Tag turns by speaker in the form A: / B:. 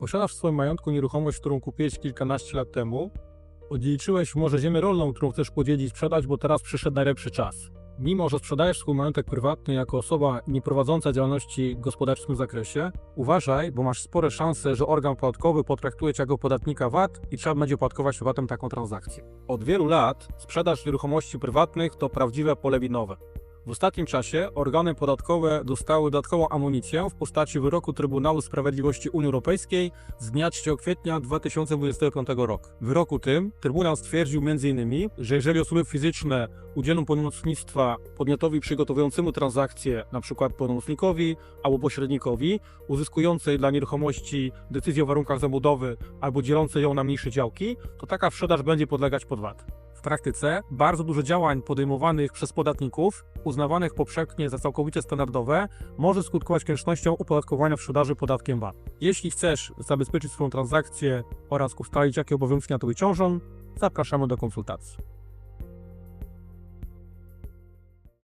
A: Posiadasz w swoim majątku nieruchomość, którą kupiłeś kilkanaście lat temu. Odziedziczyłeś może ziemię rolną, którą chcesz podzielić, sprzedać, bo teraz przyszedł najlepszy czas. Mimo, że sprzedajesz swój majątek prywatny jako osoba nieprowadząca działalności gospodarczej w tym zakresie, uważaj, bo masz spore szanse, że organ podatkowy potraktuje cię jako podatnika VAT i trzeba będzie podatkować VAT-em taką transakcję. Od wielu lat sprzedaż nieruchomości prywatnych to prawdziwe pole minowe. W ostatnim czasie organy podatkowe dostały dodatkową amunicję w postaci wyroku Trybunału Sprawiedliwości Unii Europejskiej z dnia 3 kwietnia 2025 roku. W wyroku tym Trybunał stwierdził m.in., że jeżeli osoby fizyczne udzielą pełnomocnictwa podmiotowi przygotowującemu transakcję, np. pełnomocnikowi albo pośrednikowi, uzyskującej dla nieruchomości decyzję o warunkach zabudowy albo dzielącej ją na mniejsze działki, to taka sprzedaż będzie podlegać pod VAT. W praktyce bardzo dużo działań podejmowanych przez podatników, uznawanych powszechnie za całkowicie standardowe, może skutkować koniecznością opodatkowania sprzedaży podatkiem VAT. Jeśli chcesz zabezpieczyć swoją transakcję oraz ustalić, jakie obowiązki na to ciążą, zapraszamy do konsultacji.